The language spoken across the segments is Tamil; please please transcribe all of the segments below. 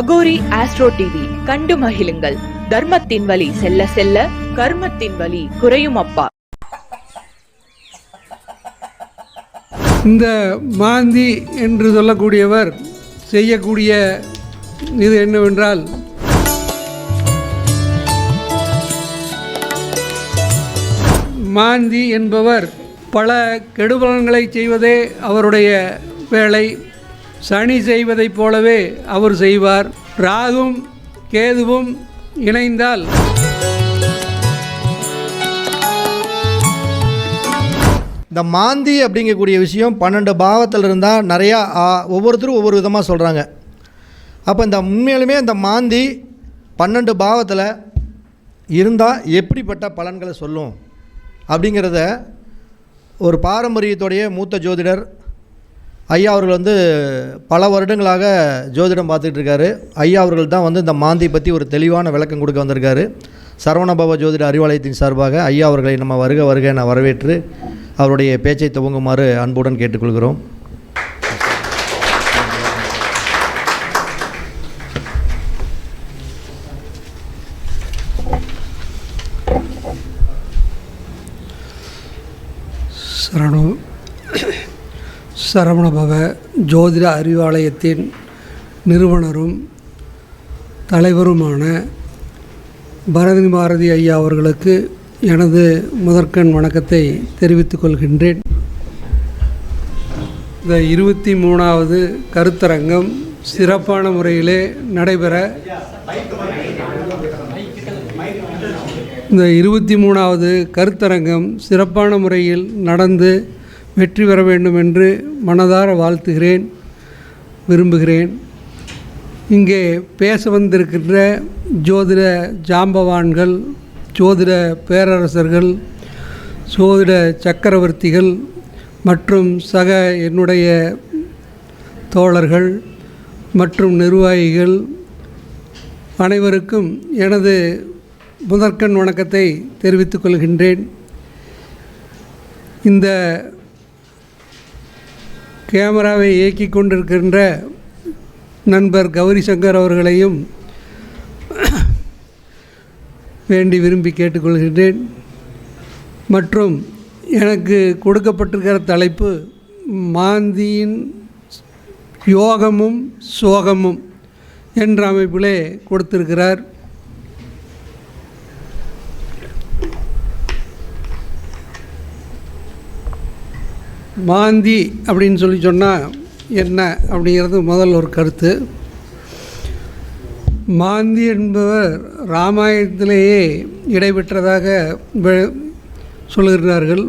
அகோரி ஆஸ்ட்ரோ டிவி கண்டு மகிழுங்கள். தர்மத்தின் வழி செல்ல செல்ல கர்மத்தின் வழி குறையும் அப்பா. இந்த மாந்தி என்று சொல்லக்கூடியவர் செய்யக்கூடிய இது என்னவென்றால் மாந்தி என்பவர் பல கெடுபலன்களை செய்வதே அவருடைய வேலை. சனி செய்வதைப் போலவே அவர் செய்வார். ராகும் கேதுவும் இணைந்தால் இந்த மாந்தி அப்படிங்கக்கூடிய விஷயம் பன்னெண்டு பாவத்தில் இருந்தால் நிறையா ஒவ்வொருத்தரும் ஒவ்வொரு விதமாக சொல்கிறாங்க அப்போ இந்த உண்மையிலுமே இந்த மாந்தி பன்னெண்டு பாவத்தில் இருந்தால் எப்படிப்பட்ட பலன்களை சொல்லும்? அப்படிங்கிறத ஒரு பாரம்பரியத்துடைய மூத்த ஜோதிடர் ஐயா அவர்கள் வந்து பல வருடங்களாக ஜோதிடம் பார்த்துட்டு இருக்காரு ஐயா அவர்கள் தான் வந்து இந்த மாந்தி பற்றி ஒரு தெளிவான விளக்கம் கொடுக்க வந்திருக்காரு. சரவணபவ ஜோதிட அறிவாலயத்தின் சார்பாக ஐயா அவர்களை நம்ம வருக வருக என வரவேற்று அவருடைய பேச்சை துவங்குமாறு அன்புடன் கேட்டுக்கொள்கிறோம். சரணு சரவணபவ ஜோதிட அறிவாலயத்தின் நிறுவனரும் தலைவருமான பரதி பாரதி ஐயா அவர்களுக்கு எனது முதற்கண் வணக்கத்தை தெரிவித்துக் கொள்கின்றேன். இந்த இருபத்தி மூணாவது கருத்தரங்கம் சிறப்பான முறையிலே நடைபெற இந்த இருபத்தி மூணாவது கருத்தரங்கம் சிறப்பான முறையில் நடந்து வெற்றி பெற வேண்டும் என்று மனதார வாழ்த்துகிறேன் விரும்புகிறேன். இங்கே பேச வந்திருக்கின்ற ஜோதிட ஜாம்பவான்கள் ஜோதிட பேரரசர்கள் ஜோதிட சக்கரவர்த்திகள் மற்றும் சக என்னுடைய தோழர்கள் மற்றும் நிர்வாகிகள் அனைவருக்கும் எனது முதற்கண் வணக்கத்தை தெரிவித்துக் கொள்கின்றேன். இந்த கேமராவை இயக்கி கொண்டிருக்கின்ற நண்பர் கௌரி சங்கர் அவர்களையும் வேண்டி விரும்பி கேட்டுக்கொள்கின்றேன். மற்றும் எனக்கு கொடுக்கப்பட்டிருக்கிற தலைப்பு மாந்தியின் யோகமும் சோகமும் என்ற அமைப்பிலே கொடுத்திருக்கிறார். மாந்தி அப்படின்னு சொல்லி சொன்னால் என்ன அப்படிங்கிறது முதல் ஒரு கருத்து. மாந்தி என்பவர் ராமாயணத்திலேயே இடைபெற்றதாக சொல்லுகிறார்கள்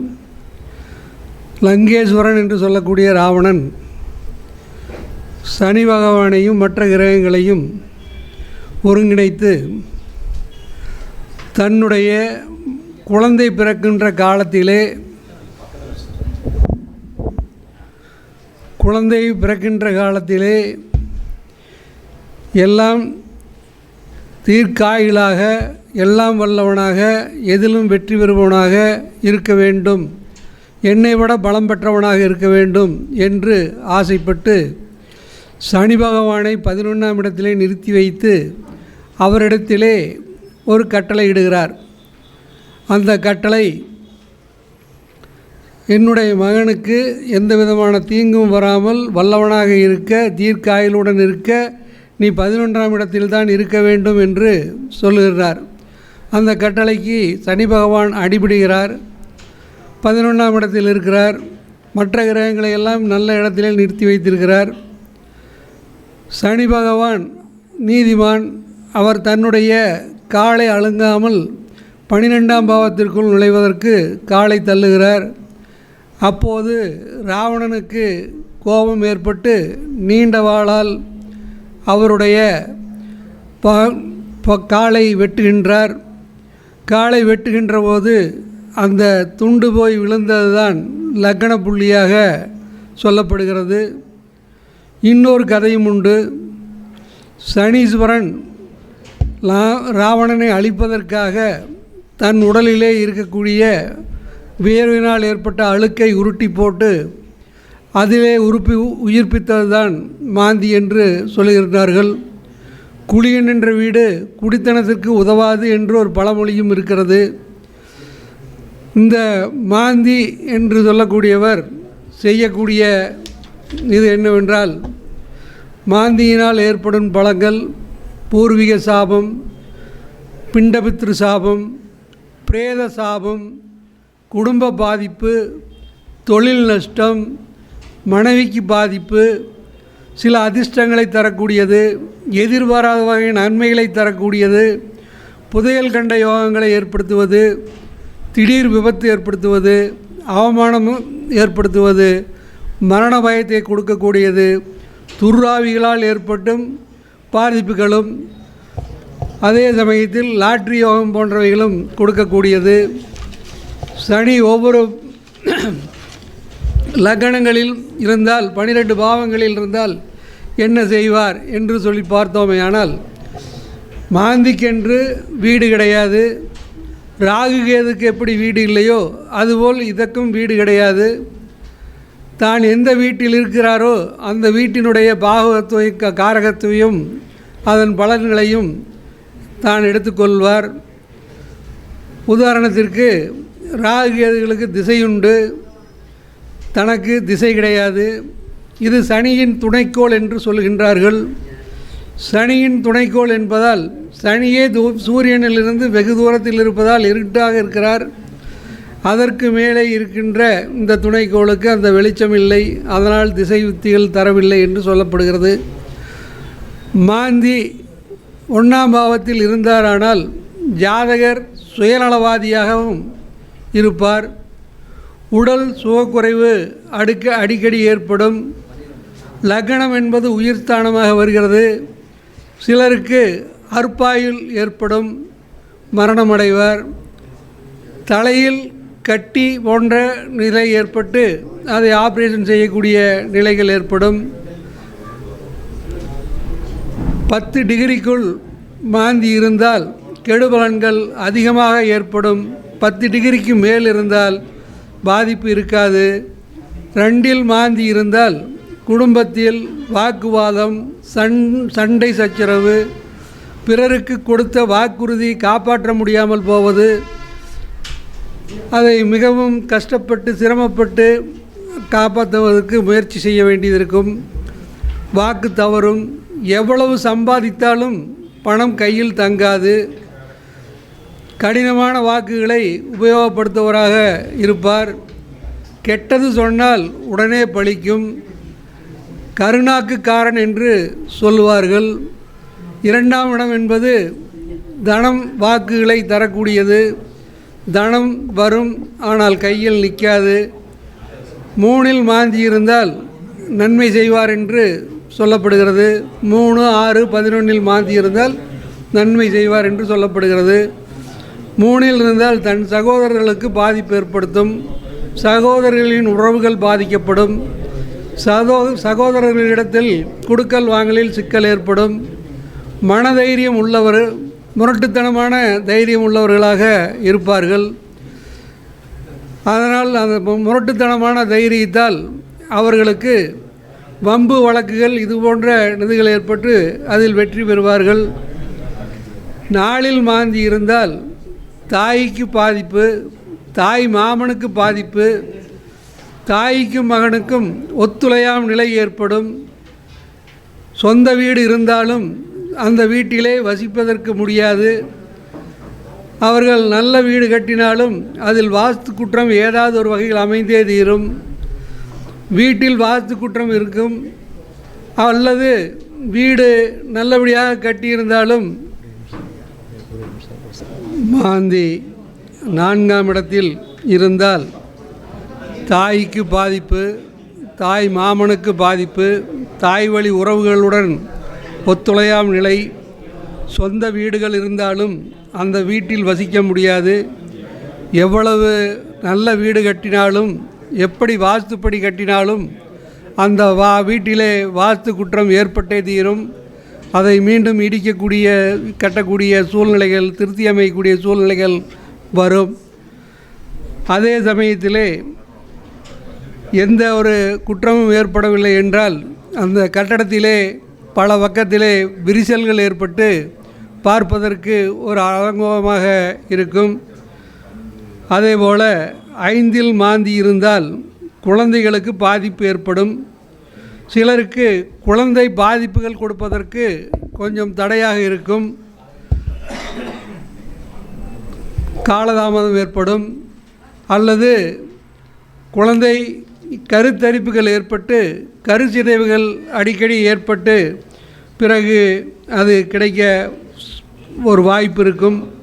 லங்கேஸ்வரன் என்று சொல்லக்கூடிய ராவணன் சனி பகவானையும் மற்ற கிரகங்களையும் ஒருங்கிணைத்து தன்னுடைய குழந்தை பிறக்கின்ற காலத்திலே குழந்தை பிறக்கின்ற காலத்திலே எல்லாம் தீர்க்காயிலாக எல்லாம் வல்லவனாக எதிலும் வெற்றி பெறுபவனாக இருக்க வேண்டும். என்னை விட பலம் பெற்றவனாக இருக்க வேண்டும் என்று ஆசைப்பட்டு சனி பகவானை பதினொன்றாம் இடத்திலே நிறுத்தி வைத்து அவரிடத்திலே ஒரு கட்டளை இடுகிறார். அந்த கட்டளை என்னுடைய மகனுக்கு எந்த விதமான தீங்கும் வராமல் வல்லவனாக இருக்க தீர்க்காயலுடன் இருக்க நீ பதினொன்றாம் இடத்தில்தான் இருக்க வேண்டும் என்று சொல்லுகிறார் அந்த கட்டளைக்கு சனி பகவான் அடிபிடுகிறார். பதினொன்றாம் இடத்தில் இருக்கிறார். மற்ற கிரகங்களை எல்லாம் நல்ல இடத்திலே நிறுத்தி வைத்திருக்கிறார். சனி பகவான் நீதிமான். அவர் தன்னுடைய காலை அழுங்காமல் பனிரெண்டாம் பாவத்திற்குள் நுழைவதற்கு காலை தள்ளுகிறார். அப்போது ராவணனுக்கு கோபம் ஏற்பட்டு நீண்ட வாளால் அவருடைய ப ப- காலை வெட்டுகின்றார். காலை வெட்டுகின்ற போது அந்த துண்டு போய் விழுந்ததுதான் லக்கண புள்ளியாக சொல்லப்படுகிறது. இன்னொரு கதையும் உண்டு. சனீஸ்வரன் ராவணனை அழிப்பதற்காக தன் உடலிலே இருக்கக்கூடிய வியர்வினால் ஏற்பட்ட அழுக்கை உருட்டி போட்டு அதிலே உருப்பி உயிர்ப்பித்தது தான் மாந்தி என்று சொல்லுகிறார்கள் குளியன் என்ற வீடு குடித்தனத்திற்கு உதவாது என்று ஒரு பழமொழியும் இருக்கிறது. இந்த மாந்தி என்று சொல்லக்கூடியவர் செய்யக்கூடிய இது என்னவென்றால் மாந்தியினால் ஏற்படும் பழங்கள் பூர்வீக சாபம் பிண்டபித்ரு சாபம் பிரேத சாபம் குடும்ப பாதிப்பு தொழில் நஷ்டம் மனைவிக்கு பாதிப்பு சில அதிர்ஷ்டங்களை தரக்கூடியது எதிர்பாராத வகை நன்மைகளை தரக்கூடியது புதையல் கண்ட யோகங்களை ஏற்படுத்துவது திடீர் விபத்து ஏற்படுத்துவது அவமானமும் ஏற்படுத்துவது மரண பயத்தை கொடுக்கக்கூடியது துர்ராவிகளால் ஏற்பட்டும் பாதிப்புகளும் அதே சமயத்தில் லாட்ரி யோகம் போன்றவைகளும் கொடுக்கக்கூடியது. சனி ஒவ்வொரு லக்கணங்களில் இருந்தால் பனிரெண்டு பாவங்களில் இருந்தால் என்ன செய்வார் என்று சொல்லி பார்த்தோமே ஆனால் மாந்திக்கென்று வீடு கிடையாது. ராகு கேதுக்கு எப்படி வீடு இல்லையோ அதுபோல் இதற்கும் வீடு கிடையாது. தான் எந்த வீட்டில் இருக்கிறாரோ அந்த வீட்டினுடைய பாகவத்துவ காரகத்துவையும் அதன் பலன்களையும் தான் எடுத்துக்கொள்வார். உதாரணத்திற்கு ராகு திசையுண்டு. தனக்கு திசை கிடையாது. இது சனியின் துணைக்கோள் என்று சொல்கின்றார்கள் சனியின் துணைக்கோள் என்பதால் சனியே தூ சூரியனிலிருந்து வெகு தூரத்தில் இருப்பதால் இருட்டாக இருக்கிறார். அதற்கு மேலே இருக்கின்ற இந்த துணைக்கோளுக்கு அந்த வெளிச்சம் இல்லை. அதனால் திசை யுத்திகள் தரவில்லை என்று சொல்லப்படுகிறது. மாந்தி ஒன்றாம் பாவத்தில் இருந்தாரானால் ஜாதகர் சுயநலவாதியாகவும் இருப்பார். உடல் சுகக்குறைவு அடுக்க அடிக்கடி ஏற்படும். லக்னம் என்பது உயிர்த்தானமாக வருகிறது. சிலருக்கு அற்பாயுள் ஏற்படும். மரணமடைவர். தலையில் கட்டி போன்ற நிலை ஏற்பட்டு அதை ஆப்ரேஷன் செய்யக்கூடிய நிலைகள் ஏற்படும். பத்து டிகிரிக்குள் மாந்தி இருந்தால் கெடுபலன்கள் அதிகமாக ஏற்படும். பத்து டிகிரிக்கு மேல் இருந்தால் பாதிப்பு இருக்காது. ரெண்டில் மாந்தி இருந்தால் குடும்பத்தில் வாக்குவாதம் சண் சண்டை சச்சரவு பிறருக்கு கொடுத்த வாக்குறுதி காப்பாற்ற முடியாமல் போவது அதை மிகவும் கஷ்டப்பட்டு சிரமப்பட்டு காப்பாற்றுவதற்கு முயற்சி செய்ய வேண்டியது இருக்கும் வாக்கு தவறும் எவ்வளவு சம்பாதித்தாலும் பணம் கையில் தங்காது. கடினமான வாக்குகளை உபயோகப்படுத்துவராக இருப்பார். கெட்டது சொன்னால் உடனே பலிக்கும் கருணாக்குக்காரன் என்று சொல்லுவார்கள். இரண்டாம் இடம் என்பது தனம் வாக்குகளை தரக்கூடியது. தனம் வரும் ஆனால் கையில் நிற்காது. மூணில் மாந்தி இருந்தால் நன்மை செய்வார் என்று சொல்லப்படுகிறது. மூணு ஆறு பதினொன்றில் மாந்தி இருந்தால் நன்மை செய்வார் என்று சொல்லப்படுகிறது. மூணில் இருந்தால் தன் சகோதரர்களுக்கு பாதிப்பு ஏற்படுத்தும். சகோதரர்களின் உறவுகள் பாதிக்கப்படும். சகோ சகோதரர்களிடத்தில் குடுக்கல் வாங்கலில் சிக்கல் ஏற்படும். மனதைரியம் உள்ளவர் முரட்டுத்தனமான தைரியம் உள்ளவர்களாக இருப்பார்கள். அதனால் அந்த முரட்டுத்தனமான தைரியத்தால் அவர்களுக்கு வம்பு வழக்குகள் இது போன்ற நிதிகள் ஏற்பட்டு அதில் வெற்றி பெறுவார்கள். நாளில் மாந்தி இருந்தால் தாய்க்கு பாதிப்பு தாய் மாமனுக்கு பாதிப்பு தாய்க்கும் மகனுக்கும் ஒத்துழையாம் நிலை ஏற்படும். சொந்த வீடு இருந்தாலும் அந்த வீட்டிலே வசிப்பதற்கு முடியாது. அவர்கள் நல்ல வீடு கட்டினாலும் அதில் வாஸ்து குற்றம் ஏதாவது ஒரு வகையில் அமைந்தே தீரும். வீட்டில் வாஸ்து குற்றம் இருக்கும். அல்லது வீடு நல்லபடியாக கட்டியிருந்தாலும் மாந்தி நான்காம் இடத்தில் இருந்தால் தாய்க்கு பாதிப்பு தாய் மாமனுக்கு பாதிப்பு தாய் வழி உறவுகளுடன் ஒத்துழையாம் நிலை சொந்த வீடுகள் இருந்தாலும் அந்த வீட்டில் வசிக்க முடியாது. எவ்வளவு நல்ல வீடு கட்டினாலும் எப்படி வாஸ்துப்படி கட்டினாலும் அந்த வா வீட்டிலே வாஸ்து குற்றம் ஏற்பட்டே தீரும். அதை மீண்டும் இடிக்கக்கூடிய கட்டக்கூடிய சூழ்நிலைகள் திருத்தி அமைக்கக்கூடிய சூழ்நிலைகள் வரும். அதே சமயத்திலே எந்த ஒரு குற்றமும் ஏற்படவில்லை என்றால் அந்த கட்டடத்திலே பல பக்கத்திலே விரிசல்கள் ஏற்பட்டு பார்ப்பதற்கு ஒரு அலங்கோலமாக இருக்கும். அதேபோல் ஐந்தில் மாந்தி இருந்தால் குழந்தைகளுக்கு பாதிப்பு ஏற்படும். சிலருக்கு குழந்தை பாதிப்புகள் கொடுப்பதற்கு கொஞ்சம் தடையாக இருக்கும். காலதாமதம் ஏற்படும். அல்லது குழந்தை கருத்தரிப்புகள் ஏற்பட்டு கருச்சிதைவுகள் அடிக்கடி ஏற்பட்டு பிறகு அது கிடைக்க ஒரு வாய்ப்பு இருக்கும்.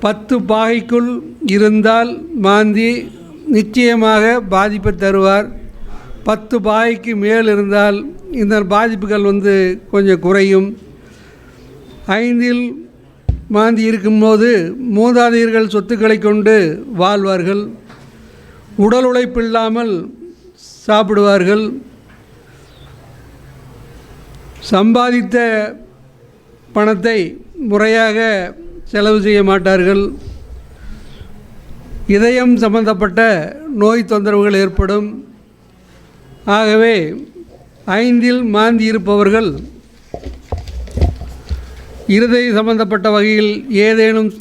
பத்து பாகைக்குள் இருந்தால் மாந்தி நிச்சயமாக பாதிப்பை தருவார். பத்து பாய்க்கு மேல் இருந்தால் இந்த பாதிப்புகள் வந்து கொஞ்சம் குறையும். ஐந்தில் மாந்தி இருக்கும்போது மூதாதையர்கள் சொத்துக்களை கொண்டு வாழ்வார்கள். உடல் உழைப்பில்லாமல் சாப்பிடுவார்கள். சம்பாதித்த பணத்தை முறையாக செலவு செய்ய மாட்டார்கள். இதயம் சம்பந்தப்பட்ட நோய் தொந்தரவுகள் ஏற்படும். ஆகவே ஐந்தில் மாந்தி இருப்பவர்கள் இருதய சம்பந்தப்பட்ட வகையில் ஏதேனும்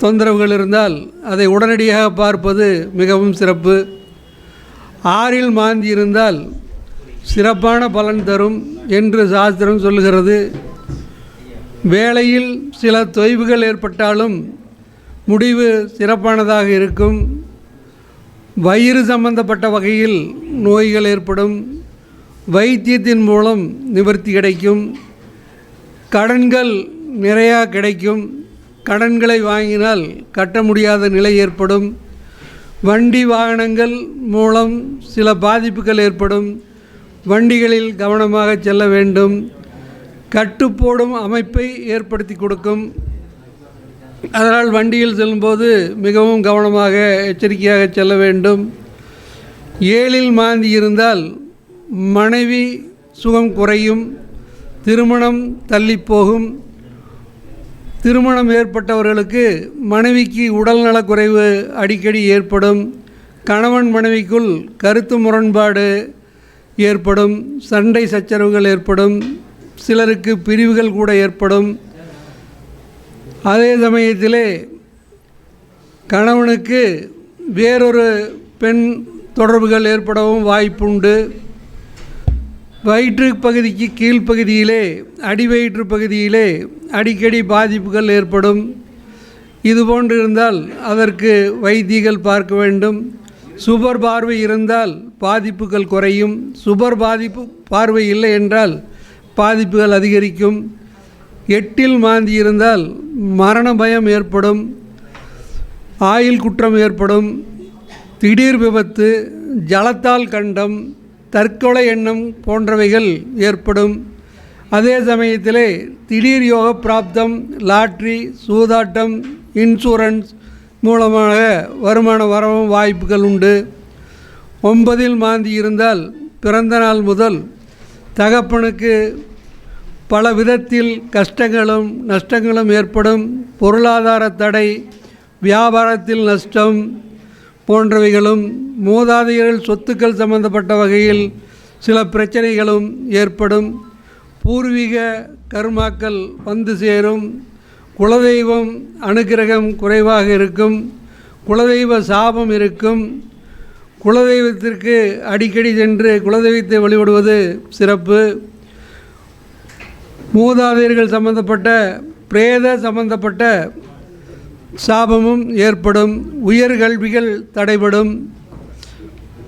தொந்தரவுகள் இருந்தால் அதை உடனடியாக பார்ப்பது மிகவும் சிறப்பு. ஆறில் மாந்தி இருந்தால் சிறப்பான பலன் தரும் என்று சாஸ்திரம் சொல்லுகிறது. வேலையில் சில தொய்வுகள் ஏற்பட்டாலும் முடிவு சிறப்பானதாக இருக்கும். வயிறு சம்பந்தப்பட்ட வகையில் நோய்கள் ஏற்படும் வைத்தியத்தின் மூலம் நிவர்த்தி கிடைக்கும் கடன்கள் நிறையா கிடைக்கும் கடன்களை வாங்கினால் கட்ட முடியாத நிலை ஏற்படும் வண்டி வாகனங்கள் மூலம் சில பாதிப்புகள் ஏற்படும் வண்டிகளில் கவனமாக செல்ல வேண்டும் கட்டுப்போடும் அமைப்பை ஏற்படுத்தி கொடுக்கும். அதனால் வண்டியில் செல்லும்போது மிகவும் கவனமாக எச்சரிக்கையாக செல்ல வேண்டும். ஏழில் மாந்தி இருந்தால் மனைவி சுகம் குறையும் திருமணம் தள்ளிப்போகும். திருமணம் ஏற்பட்டவர்களுக்கு மனைவிக்கு உடல்நலக் குறைவு அடிக்கடி ஏற்படும். கணவன் மனைவிக்குள் கருத்து முரண்பாடு ஏற்படும். சண்டை சச்சரவுகள் ஏற்படும். சிலருக்கு பிரிவுகள் கூட ஏற்படும். அதே சமயத்திலே கணவனுக்கு வேறொரு பெண் தொடர்புகள் ஏற்படவும் வாய்ப்புண்டு. வயிற்று பகுதிக்கு கீழ்ப்பகுதியிலே அடிவயிற்று பகுதியிலே அடிக்கடி பாதிப்புகள் ஏற்படும். இது போன்று இருந்தால் அதற்கு வைத்தியங்கள் பார்க்க வேண்டும். சுபர் பார்வை இருந்தால் பாதிப்புகள் குறையும். சுபர் பாதிப்பு பார்வை இல்லை என்றால் பாதிப்புகள் அதிகரிக்கும். எட்டில் மாந்தி இருந்தால் மரண பயம் ஏற்படும் ஆயில் குற்றம் ஏற்படும் திடீர் விபத்து ஜலத்தால் கண்டம் தற்கொலை எண்ணம் போன்றவைகள் ஏற்படும். அதே சமயத்திலே திடீர் யோக பிராப்தம் லாட்ரி சூதாட்டம் இன்சூரன்ஸ் மூலமாக வருமான வரவும் வாய்ப்புகள் உண்டு. ஒன்பதில் மாந்தி இருந்தால் பிறந்த நாள் முதல் தகப்பனுக்கு பல விதத்தில் கஷ்டங்களும் நஷ்டங்களும் ஏற்படும். பொருளாதார தடை வியாபாரத்தில் நஷ்டம் போன்றவைகளும் மூதாதையர்கள் சொத்துக்கள் சம்பந்தப்பட்ட வகையில் சில பிரச்சனைகளும் ஏற்படும். பூர்வீக கர்மாக்கள் வந்து சேரும். குலதெய்வம் அனுக்கிரகம் குறைவாக இருக்கும். குலதெய்வ சாபம் இருக்கும். குலதெய்வத்திற்கு அடிக்கடி சென்று குலதெய்வத்தை வழிபடுவது சிறப்பு. மூதாதையர்கள் சம்பந்தப்பட்ட பிரேத சம்பந்தப்பட்ட சாபமும் ஏற்படும் உயர்கல்விகள் தடைபடும்.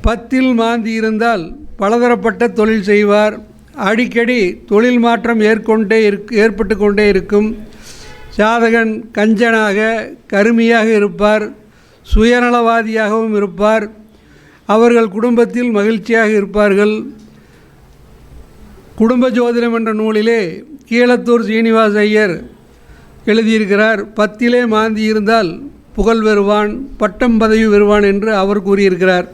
பத்தில் மாந்தி இருந்தால் பலதரப்பட்ட தொழில் செய்வார். அடிக்கடி தொழில் மாற்றம் ஏற்கொண்டே இருக் ஏற்பட்டு கொண்டே இருக்கும். ஜாதகன் கஞ்சனாக கருமியாக இருப்பார். சுயநலவாதியாகவும் இருப்பார். அவர்கள் குடும்பத்தில் மகிழ்ச்சியாக இருப்பார்கள். குடும்ப ஜோதிடம் என்ற நூலிலே கீழத்தூர் சீனிவாச ஐயர் எழுதியிருக்கிறார் பத்திலே மாந்தி இருந்தால் புகழ் பெறுவான் பட்டம் பதவி பெறுவான் என்று அவர் கூறியிருக்கிறார்.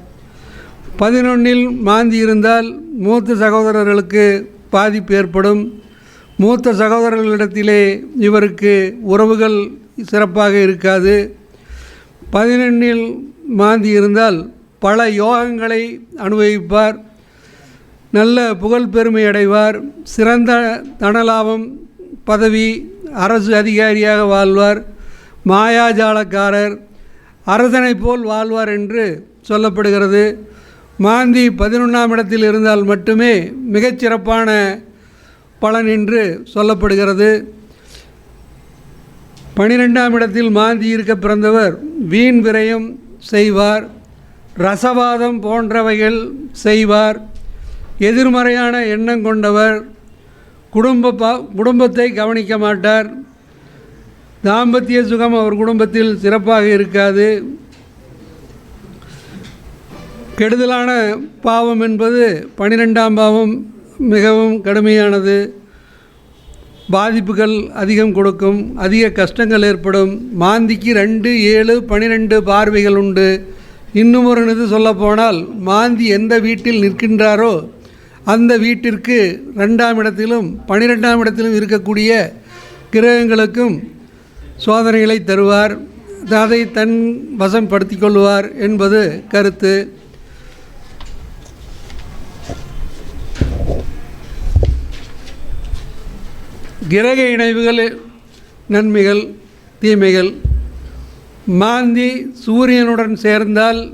பதினொன்னில் மாந்தி இருந்தால் மூத்த சகோதரர்களுக்கு பாதிப்பு ஏற்படும். மூத்த சகோதரர்களிடத்திலே இவருக்கு உறவுகள் சிறப்பாக இருக்காது. பதினெண்ணில் மாந்தி இருந்தால் பல யோகங்களை அனுபவிப்பார். நல்ல புகழ் பெருமை அடைவார். சிறந்த தனலாபம் பதவி அரசு அதிகாரியாக வாழ்வார். மாயாஜாலக்காரர் அரசனைப் போல் வாழ்வார் என்று சொல்லப்படுகிறது. மாந்தி பதினொன்றாம் இடத்தில் இருந்தால் மட்டுமே மிகச்சிறப்பான பலன் என்று சொல்லப்படுகிறது. பனிரெண்டாம் இடத்தில் மாந்தி இருக்க பிறந்தவர் வீண் விரயம் செய்வார். ரசவாதம் போன்றவைகள் செய்வார். எதிர்மறையான எண்ணம் கொண்டவர் குடும்ப பா குடும்பத்தை கவனிக்க மாட்டார். தாம்பத்திய சுகம் அவர் குடும்பத்தில் சிறப்பாக இருக்காது. கெடுதலான பாவம் என்பது பனிரெண்டாம் பாவம் மிகவும் கடுமையானது. பாதிப்புகள் அதிகம் கொடுக்கும் அதிக கஷ்டங்கள் ஏற்படும். மாந்திக்கு ரெண்டு ஏழு பனிரெண்டு பார்வைகள் உண்டு. இன்னும் ஒரு இது சொல்லப்போனால் மாந்தி எந்த வீட்டில் நிற்கின்றாரோ அந்த வீட்டிற்கு ரெண்டாம் இடத்திலும் பனிரெண்டாம் இடத்திலும் இருக்கக்கூடிய கிரகங்களுக்கும் சோதனைகளை தருவார். அதை தன் வசம் படுத்திக் கொள்வார் என்பது கருத்து. கிரக இணைவுகள் நன்மைகள் தீமைகள். மாந்தி சூரியனுடன் சேர்ந்தால்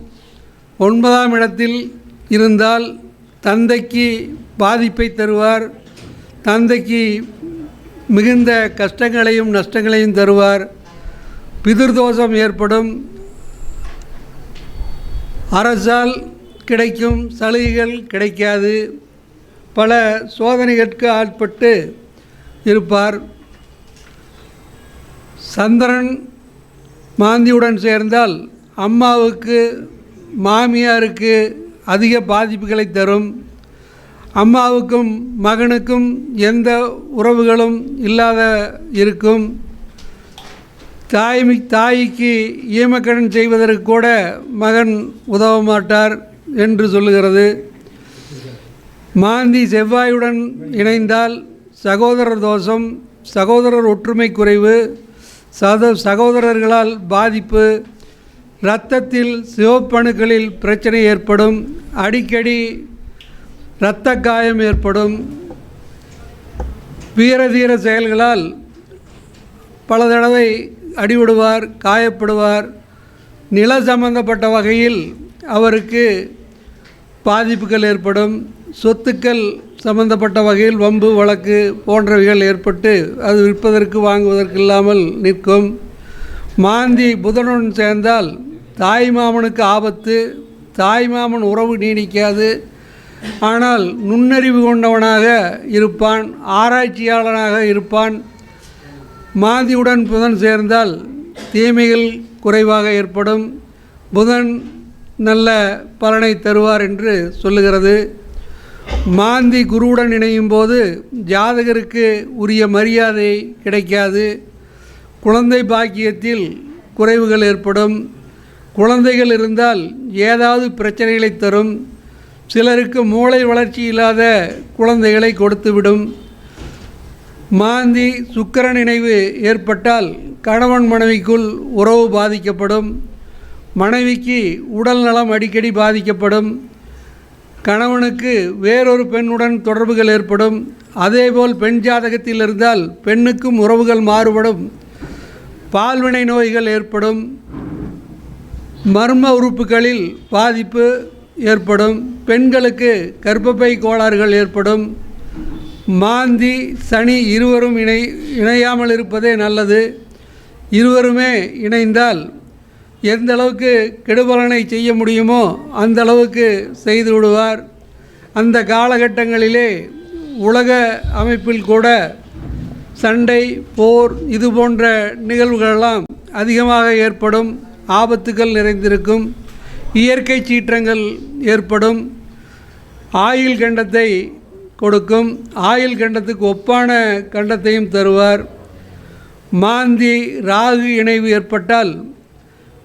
ஒன்பதாம் இடத்தில் இருந்தால் தந்தைக்கு பாதிப்பை தருவார் தந்தைக்கு மிகுந்த கஷ்டங்களையும் நஷ்டங்களையும் தருவார் பிதிர்தோஷம் ஏற்படும் அரசால் கிடைக்கும் சலுகைகள் கிடைக்காது பல சோதனைகளுக்கு ஆட்பட்டு இருப்பார். சந்திரன் மாந்தியுடன் சேர்ந்தால் அம்மாவுக்கு மாமியாருக்கு அதிக பாதிப்புகளை தரும். அம்மாவுக்கும் மகனுக்கும் எந்த உறவுகளும் இல்லாத இருக்கும். தாய்மி தாய்க்கு ஈமக்கடன் செய்வதற்கு கூட மகன் உதவ மாட்டார் என்று சொல்லுகிறது. மாந்தி செவ்வாயுடன் இணைந்தால் சகோதரர் தோஷம் சகோதரர் ஒற்றுமை குறைவு சத சகோதரர்களால் பாதிப்பு இரத்தத்தில் சிவப்பணுக்களில் பிரச்சனை ஏற்படும். அடிக்கடி இரத்த காயம் ஏற்படும். வீரதீர செயல்களால் பல தடவை அடிவிடுவார் காயப்படுவார். நில சம்பந்தப்பட்ட வகையில் அவருக்கு பாதிப்புகள் ஏற்படும். சொத்துக்கள் சம்பந்தப்பட்ட வகையில் வம்பு வழக்கு போன்றவைகள் ஏற்பட்டு அது விற்பதற்கு வாங்குவதற்கு இல்லாமல் நிற்கும். மாந்தி புதனுடன் சேர்ந்தால் தாய் மாமனுக்கு ஆபத்து தாய் மாமன் உறவு நீடிக்காது. ஆனால் நுண்ணறிவு கொண்டவனாக இருப்பான் ஆராய்ச்சியாளனாக இருப்பான். மாதியுடன் புதன் சேர்ந்தால் தீமைகள் குறைவாக ஏற்படும். புதன் நல்ல பலனை தருவார் என்று சொல்லுகிறது. மாந்தி குருவுடன் இணையும் போது ஜாதகருக்கு உரிய மரியாதை கிடைக்காது. குழந்தை பாக்கியத்தில் குறைவுகள் ஏற்படும். குழந்தைகள் இருந்தால் ஏதாவது பிரச்சனைகளை தரும். சிலருக்கு மூளை வளர்ச்சி இல்லாத குழந்தைகளை கொடுத்துவிடும். மாந்தி சுக்கிரன் இணைவு ஏற்பட்டால் கணவன் மனைவிக்குள் உறவு பாதிக்கப்படும். மனைவிக்கு உடல் நலம் அடிக்கடி பாதிக்கப்படும். கணவனுக்கு வேறொரு பெண்ணுடன் தொடர்புகள் ஏற்படும். அதேபோல் பெண் ஜாதகத்தில் இருந்தால் பெண்ணுக்கும் உறவுகள் மாறுபடும். பால்வினை நோய்கள் ஏற்படும். மர்ம உறுப்புகளில் பாதிப்பு ஏற்படும். பெண்களுக்கு கர்ப்பப்பை கோளாறுகள் ஏற்படும். மாந்தி சனி இருவரும் இணை இணையாமல் இருப்பதே நல்லது. இருவருமே இணைந்தால் எந்த அளவுக்கு கெடுபலனை செய்ய முடியுமோ அந்த அளவுக்கு செய்து விடுவார். அந்த காலகட்டங்களிலே உலக அமைப்பில் கூட சண்டை போர் இது போன்ற நிகழ்வுகளெல்லாம் அதிகமாக ஏற்படும். ஆபத்துகள் நிறைந்திருக்கும் இயற்கை சீற்றங்கள் ஏற்படும் ஆயுள் கண்டத்தை கொடுக்கும் ஆயுள் கண்டத்துக்கு ஒப்பான கண்டத்தையும் தருவார். மாந்தி ராகு இணைவு ஏற்பட்டால்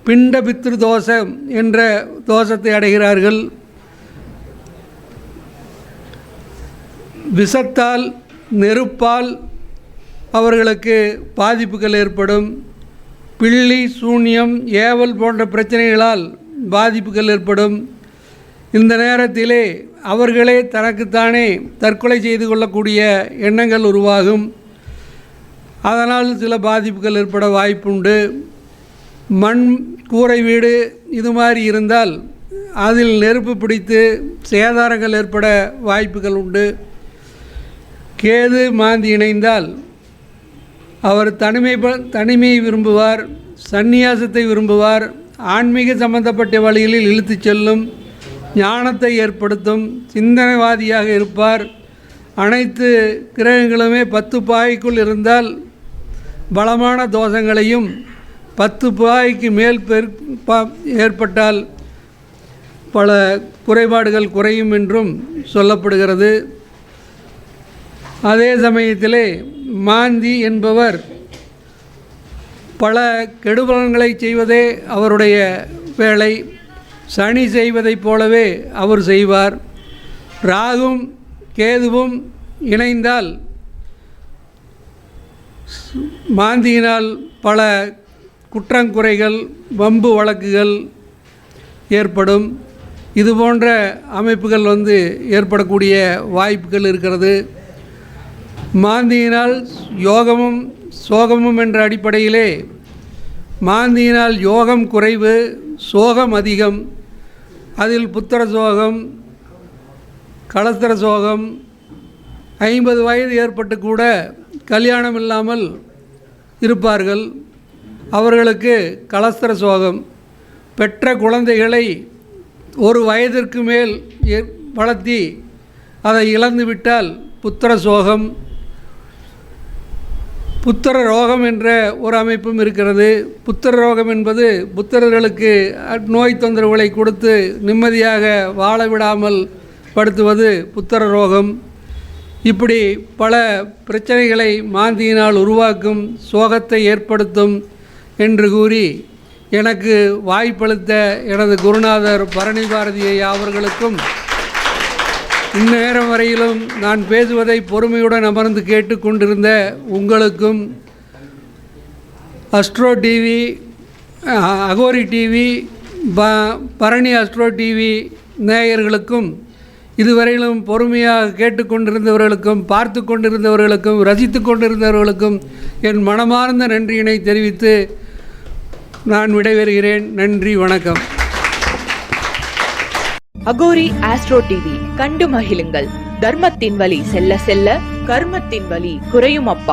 பிண்ட பித்ரு தோஷம் என்ற தோஷத்தை அடைகிறார்கள். விஷத்தால் நெருப்பால் அவர்களுக்கு பாதிப்புகள் ஏற்படும். பிள்ளி சூன்யம் ஏவல் போன்ற பிரச்சனைகளால் பாதிப்புகள் ஏற்படும். இந்த நேரத்திலே அவர்களே தனக்குத்தானே தற்கொலை செய்து கொள்ளக்கூடிய எண்ணங்கள் உருவாகும். அதனால் சில பாதிப்புகள் ஏற்பட வாய்ப்புண்டு. மண் கூரை வீடு இது மாதிரி இருந்தால் அதில் நெருப்பு பிடித்து சேதாரங்கள் ஏற்பட வாய்ப்புகள் உண்டு. கேது மாந்தி இணைந்தால் அவர் தனிமை ப- தனிமையை விரும்புவார் சந்நியாசத்தை விரும்புவார் ஆன்மீக சம்பந்தப்பட்ட வழிகளில் இழுத்துச் செல்லும் ஞானத்தை ஏற்படுத்தும் சிந்தனைவாதியாக இருப்பார். அனைத்து கிரகங்களுமே பத்து பாய்க்குள் இருந்தால் பலமான தோஷங்களையும் பத்து பாய்க்கு மேல் பெரு ஏற்பட்டால் பல குறைபாடுகள் குறையும் என்றும் சொல்லப்படுகிறது. அதே சமயத்திலே மாந்தி என்பவர் பல கெடுபலன்களை செய்வதே அவருடைய வேலை. சனி செய்வதைப் போலவே அவர் செய்வார். ராகும் கேதுவும் இணைந்தால் மாந்தியினால் பல குற்றங்குறைகள் வம்பு வழக்குகள் ஏற்படும். இது போன்ற அமைப்புகள் வந்து ஏற்படக்கூடிய வாய்ப்புகள் இருக்கிறது. மாந்தியினால் யோகமும் சோகமும் என்ற அடிப்படையிலே மாந்தியினால் யோகம் குறைவு சோகம் அதிகம். அதில் புத்திர சோகம் களத்திர சோகம் ஐம்பது வயது ஏற்பட்டு கூட கல்யாணம் இல்லாமல் இருப்பார்கள். அவர்களுக்கு கலஸ்திர சோகம் பெற்ற குழந்தைகளை ஒரு வயதிற்கு மேல் வளர்த்தி அதை இழந்து விட்டால் புத்திர சோகம் புத்திர ரோகம் என்ற ஒரு அமைப்பும் இருக்கிறது. புத்திர ரோகம் என்பது புத்திரர்களுக்கு நோய் தொந்தரவுகளை கொடுத்து நிம்மதியாக வாழ விடாமல் படுத்துவது புத்திர ரோகம் இப்படி பல பிரச்சனைகளை மாந்தியினால் உருவாக்கும் சோகத்தை ஏற்படுத்தும் என்று கூறி எனக்கு வாய்ப்பளித்த எனது குருநாதர் பரணி பாரதியை அவர்களுக்கும் இந்நேரம் வரையிலும் நான் பேசுவதை பொறுமையுடன் அமர்ந்து கேட்டுக்கொண்டிருந்த உங்களுக்கும் அஸ்ட்ரோ டிவி அகோரி டிவி ப பரணி அஸ்ட்ரோ டிவி நேயர்களுக்கும் இதுவரையிலும் பொறுமையாக கேட்டுக்கொண்டிருந்தவர்களுக்கும் பார்த்து கொண்டிருந்தவர்களுக்கும் ரசித்து கொண்டிருந்தவர்களுக்கும் என் மனமார்ந்த நன்றியினை தெரிவித்து நான் விடைபெறுகிறேன். நன்றி வணக்கம். அகோரி ஆஸ்ட்ரோ டிவி கண்டு மகிழுங்கள். தர்மத்தின் வழி செல்ல செல்ல கர்மத்தின் வழி குறையும் அப்பா.